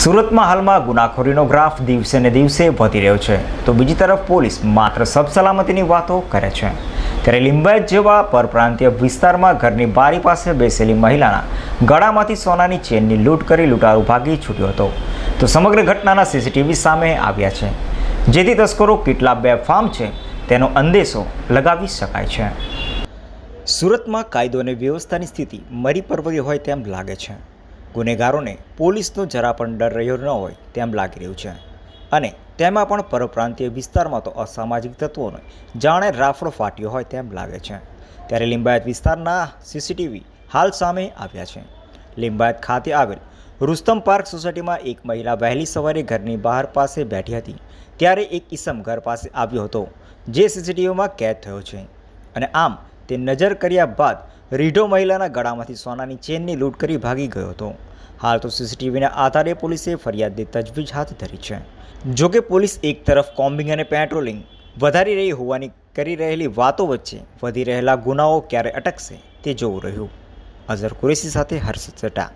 સુરતમાં હાલમાં ગુનાખોરીનો ગ્રાફ દિવસે ને દિવસે વધી રહ્યો છે. તો બીજી તરફ પોલીસ માત્ર સબસલામતીની વાતો કરે છે. ત્યારે લિંબાયત જેવા પરપ્રાંતીય વિસ્તારમાં ઘરની બારી પાસે બેસેલી મહિલાના ગળામાંથી સોનાની ચેનની લૂંટ કરી લૂંટારો ભાગી છૂટ્યો હતો. તો સમગ્ર ઘટનાના સીસીટીવી સામે આવ્યા છે. જેથી તસ્કરો કેટલા બેફામ છે તેનો અંદેશો લગાવી શકાય છે. સુરતમાં કાયદો અને વ્યવસ્થાની સ્થિતિ મરી પર્વતી હોય તેમ લાગે છે. ગુનેગારોને પોલીસનો જરા પણ ડર રહ્યો ન હોય તેમ લાગી રહ્યું છે. અને તેમાં પણ પરપ્રાંતીય વિસ્તારમાં તો અસામાજિક તત્વોને જાણે રાફડો ફાટ્યો હોય તેમ લાગે છે. ત્યારે લિંબાયત વિસ્તારના સીસીટીવી હાલ સામે આવ્યા છે. લિંબાયત ખાતે આવેલ રુસ્તમ પાર્ક સોસાયટીમાં એક મહિલા વહેલી સવારે ઘરની બહાર પાસે બેઠી હતી. ત્યારે એક ઈસમ ઘર પાસે આવ્યો હતો, જે સીસીટીવીમાં કેદ થયો છે. અને આમ તે નજર કર્યા બાદ રીઢો મહિલાના ગળામાંથી સોનાની ચેનની લૂંટ કરી ભાગી ગયો હતો. હાલ તો સીસીટીવીના આધારે પોલીસે ફરિયાદની તજવીજ હાથ ધરી છે. જોકે પોલીસ એક તરફ કોમ્બિંગ અને પેટ્રોલિંગ વધારી રહી હોવાની કરી રહેલી વાતો વચ્ચે વધી રહેલા ગુનાઓ ક્યારે અટકશે તે જોવું રહ્યું. અઝર કુરેશી સાથે હર્ષ ચટા